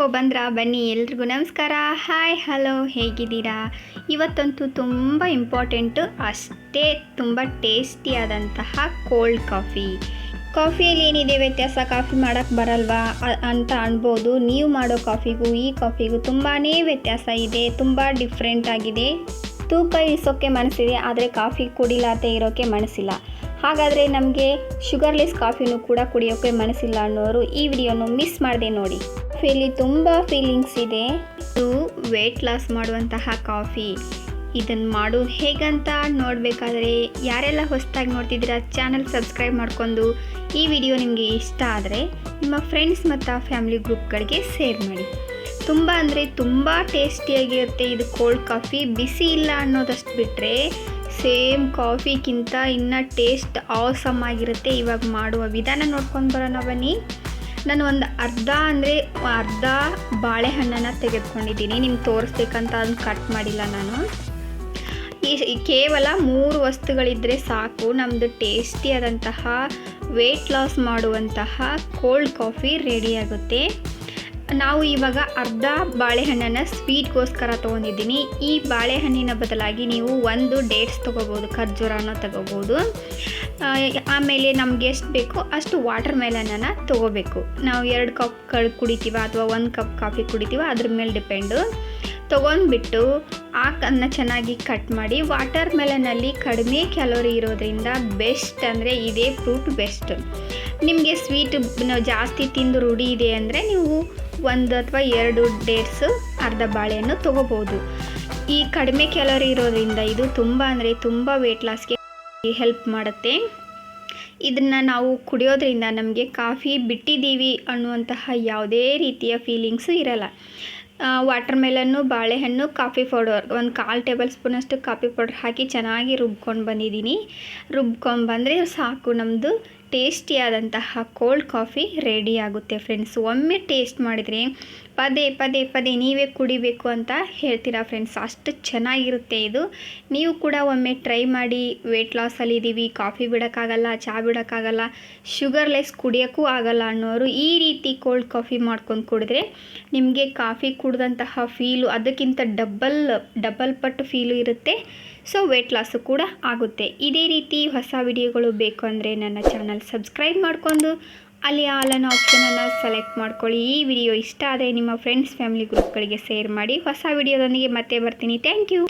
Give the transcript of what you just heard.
ಓ ಬಂದ್ರಾ? ಬನ್ನಿ, ಎಲ್ರಿಗೂ ನಮಸ್ಕಾರ. ಹಾಯ್, ಹಲೋ, ಹೇಗಿದ್ದೀರಾ? ಇವತ್ತಂತೂ ತುಂಬ ಇಂಪಾರ್ಟೆಂಟು ಅಷ್ಟೇ ತುಂಬ ಟೇಸ್ಟಿಯಾದಂತಹ ಕೋಲ್ಡ್ ಕಾಫಿ ಕಾಫಿಯಲ್ಲಿ ಏನಿದೆ ವ್ಯತ್ಯಾಸ? ಕಾಫಿ ಮಾಡೋಕ್ಕೆ ಬರಲ್ವಾ? ಅಂತ ಅನ್ಬೋದು. ನೀವು ಮಾಡೋ ಕಾಫಿಗೂ ಈ ಕಾಫಿಗೂ ತುಂಬಾ ವ್ಯತ್ಯಾಸ ಇದೆ. ತುಂಬ ಡಿಫ್ರೆಂಟ್ ಆಗಿದೆ. ತೂಕ ಇಳಿಸೋಕ್ಕೆ ಮನಸ್ಸಿದೆ, ಆದರೆ ಕಾಫಿ ಕುಡಿಲಾತೆ ಇರೋಕ್ಕೆ ಮನಸ್ಸಿಲ್ಲ. ಹಾಗಾದರೆ ನಮಗೆ ಶುಗರ್ಲೆಸ್ ಕಾಫಿನೂ ಕೂಡ ಕುಡಿಯೋಕ್ಕೆ ಮನಸ್ಸಿಲ್ಲ ಅನ್ನೋರು ಈ ವಿಡಿಯೋನು ಮಿಸ್ ಮಾಡಿದೆ ನೋಡಿ. ಕಾಫಿಯಲ್ಲಿ ತುಂಬ ಫೀಲಿಂಗ್ಸ್ ಇದೆ. ಇದು ವೆಯ್ಟ್ ಲಾಸ್ ಮಾಡುವಂತಹ ಕಾಫಿ. ಇದನ್ನು ಮಾಡೋದು ಹೇಗಂತ ನೋಡಬೇಕಾದ್ರೆ ಯಾರೆಲ್ಲ ಹೊಸದಾಗಿ ನೋಡ್ತಿದ್ದೀರಾ ಚಾನಲ್ ಸಬ್ಸ್ಕ್ರೈಬ್ ಮಾಡ್ಕೊಂಡು ಈ ವಿಡಿಯೋ ನಿಮಗೆ ಇಷ್ಟ ಆದರೆ ನಿಮ್ಮ ಫ್ರೆಂಡ್ಸ್ ಮತ್ತು ಫ್ಯಾಮಿಲಿ ಗ್ರೂಪ್ಗಳಿಗೆ ಶೇರ್ ಮಾಡಿ. ತುಂಬ ಅಂದರೆ ತುಂಬ ಟೇಸ್ಟಿಯಾಗಿರುತ್ತೆ ಇದು ಕೋಲ್ಡ್ ಕಾಫಿ ಬಿಸಿ ಇಲ್ಲ ಅನ್ನೋದಷ್ಟು ಬಿಟ್ಟರೆ ಸೇಮ್ ಕಾಫಿಗಿಂತ ಇನ್ನೂ ಟೇಸ್ಟ್ ಆಸಮ್ ಆಗಿರುತ್ತೆ ಇವಾಗ ಮಾಡುವ ವಿಧಾನ ನೋಡ್ಕೊಂಡು ಬರೋಣ ಬನ್ನಿ. ನಾನು ಒಂದು ಅರ್ಧ ಅಂದರೆ ಅರ್ಧ ಬಾಳೆಹಣ್ಣನ್ನು ತೆಗೆದುಕೊಂಡಿದ್ದೀನಿ. ನಿಮ್ಗೆ ತೋರಿಸ್ಬೇಕಂತ ಅದನ್ನು ಕಟ್ ಮಾಡಿಲ್ಲ ನಾನು. ಈ ಕೇವಲ ಮೂರು ವಸ್ತುಗಳಿದ್ದರೆ ಸಾಕು. ನಮ್ಮದು ಟೇಸ್ಟಿಯಾದಂತಹ ವೆಯ್ಟ್ ಲಾಸ್ ಮಾಡುವಂತಹ ಕೋಲ್ಡ್ ಕಾಫಿ ರೆಡಿ ಆಗುತ್ತೆ. ನಾವು ಇವಾಗ ಅರ್ಧ ಬಾಳೆಹಣ್ಣನ್ನು ಸ್ವೀಟ್ಗೋಸ್ಕರ ತೊಗೊಂಡಿದ್ದೀನಿ. ಈ ಬಾಳೆಹಣ್ಣಿನ ಬದಲಾಗಿ ನೀವು ಒಂದು ಡೇಟ್ಸ್ ತೊಗೋಬೋದು, ಖರ್ಜೂರನ ತೊಗೋಬೋದು. ಆಮೇಲೆ ನಮ್ಗೆ ಎಷ್ಟು ಬೇಕೋ ಅಷ್ಟು ವಾಟರ್ ಮೆಲನನ್ನು ತೊಗೋಬೇಕು. ನಾವು ಎರಡು ಕಪ್ ಕಳ್ ಕುಡಿತೀವ ಅಥವಾ ಒಂದು ಕಪ್ ಕಾಫಿ ಕುಡಿತೀವ, ಅದ್ರ ಮೇಲೆ ಡಿಪೆಂಡು ತೊಗೊಂಡ್ಬಿಟ್ಟು ಆಕನ್ನು ಚೆನ್ನಾಗಿ ಕಟ್ ಮಾಡಿ ವಾಟರ್ ಮೆಲನಲ್ಲಿ ಕಡಿಮೆ ಕ್ಯಾಲೋರಿ ಇರೋದ್ರಿಂದ ಬೆಸ್ಟ್ ಅಂದರೆ ಇದೇ ಫ್ರೂಟ್ ಬೆಸ್ಟ್ ನಿಮಗೆ ಸ್ವೀಟ್ ಜಾಸ್ತಿ ತಿಂದು ರೂಢಿ ಇದೆ ಅಂದರೆ ನೀವು ಒಂದು ಅಥವಾ ಎರಡು ಡೇಟ್ಸು ಅರ್ಧ ಬಾಳೆಹಣ್ಣು ತೊಗೋಬೋದು. ಈ ಕಡಿಮೆ ಕ್ಯಾಲೋರಿ ಇರೋದ್ರಿಂದ ಇದು ತುಂಬ ಅಂದರೆ ತುಂಬ ವೆಯ್ಟ್ ಲಾಸ್ಗೆ ಹೆಲ್ಪ್ ಮಾಡುತ್ತೆ. ಇದನ್ನು ನಾವು ಕುಡಿಯೋದ್ರಿಂದ ನಮಗೆ ಕಾಫಿ ಬಿಟ್ಟಿದ್ದೀವಿ ಅನ್ನುವಂತಹ ಯಾವುದೇ ರೀತಿಯ ಫೀಲಿಂಗ್ಸು ಇರಲ್ಲ. ವಾಟರ್ ಮೆಲನ್ನು ಬಾಳೆಹಣ್ಣು ಕಾಫಿ ಪೌಡರ್ ಒಂದು ಕಾಲು ಟೇಬಲ್ ಸ್ಪೂನಷ್ಟು ಕಾಫಿ ಪೌಡರ್ ಹಾಕಿ ಚೆನ್ನಾಗಿ ರುಬ್ಕೊಂಡು ಬಂದಿದ್ದೀನಿ. ರುಬ್ಕೊಂಡು ಬಂದರೆ ಸಾಕು ನಮ್ಮದು ಟೇಸ್ಟಿಯಾದಂತಹ ಕೋಲ್ಡ್ ಕಾಫಿ ರೆಡಿ ಆಗುತ್ತೆ ಫ್ರೆಂಡ್ಸ್. ಒಮ್ಮೆ ಟೇಸ್ಟ್ ಮಾಡಿದರೆ ಪದೇ ಪದೇ ಪದೇ ನೀವೇ ಕುಡಿಬೇಕು ಅಂತ ಹೇಳ್ತೀರಾ ಫ್ರೆಂಡ್ಸ್? ಅಷ್ಟು ಚೆನ್ನಾಗಿರುತ್ತೆ ಇದು. ನೀವು ಕೂಡ ಒಮ್ಮೆ ಟ್ರೈ ಮಾಡಿ ವೆಯ್ಟ್ ಲಾಸಲ್ಲಿ ಇದ್ದೀವಿ ಕಾಫಿ ಬಿಡೋಕ್ಕಾಗಲ್ಲ ಚಹಾ ಬಿಡೋಕ್ಕಾಗಲ್ಲ ಶುಗರ್ಲೆಸ್ ಕುಡಿಯೋಕ್ಕೂ ಆಗಲ್ಲ ಅನ್ನೋರು ಈ ರೀತಿ ಕೋಲ್ಡ್ ಕಾಫಿ ಮಾಡ್ಕೊಂಡು ಕುಡಿದ್ರೆ ನಿಮಗೆ ಕಾಫಿ ಕುಡಿದಂತಹ ಫೀಲು ಅದಕ್ಕಿಂತ ಡಬ್ಬಲ್ ಡಬಲ್ ಪಟ್ಟು ಫೀಲು ಇರುತ್ತೆ. ಸೊ ವೆಯ್ಟ್ ಲಾಸು ಕೂಡ ಆಗುತ್ತೆ. ಇದೇ ರೀತಿ ಹೊಸ ವಿಡಿಯೋಗಳು ಬೇಕು ಅಂದರೆ ನನ್ನ ಚಾನಲ್ ಸಬ್ಸ್ಕ್ರೈಬ್ ಮಾಡಿಕೊಂಡು, ಅಲ್ಲಿ ಆಲ್ ಅನ್ನೋ ಆಪ್ಷನನ್ನು ಸೆಲೆಕ್ಟ್ ಮಾಡ್ಕೊಳ್ಳಿ. ಈ ವಿಡಿಯೋ ಇಷ್ಟ ಆದರೆ ನಿಮ್ಮ ಫ್ರೆಂಡ್ಸ್ ಫ್ಯಾಮಿಲಿ ಗ್ರೂಪ್ಗಳಿಗೆ ಶೇರ್ ಮಾಡಿ. ಹೊಸ ವಿಡಿಯೋದೊಂದಿಗೆ ಮತ್ತೆ ಬರ್ತೀನಿ. Thank you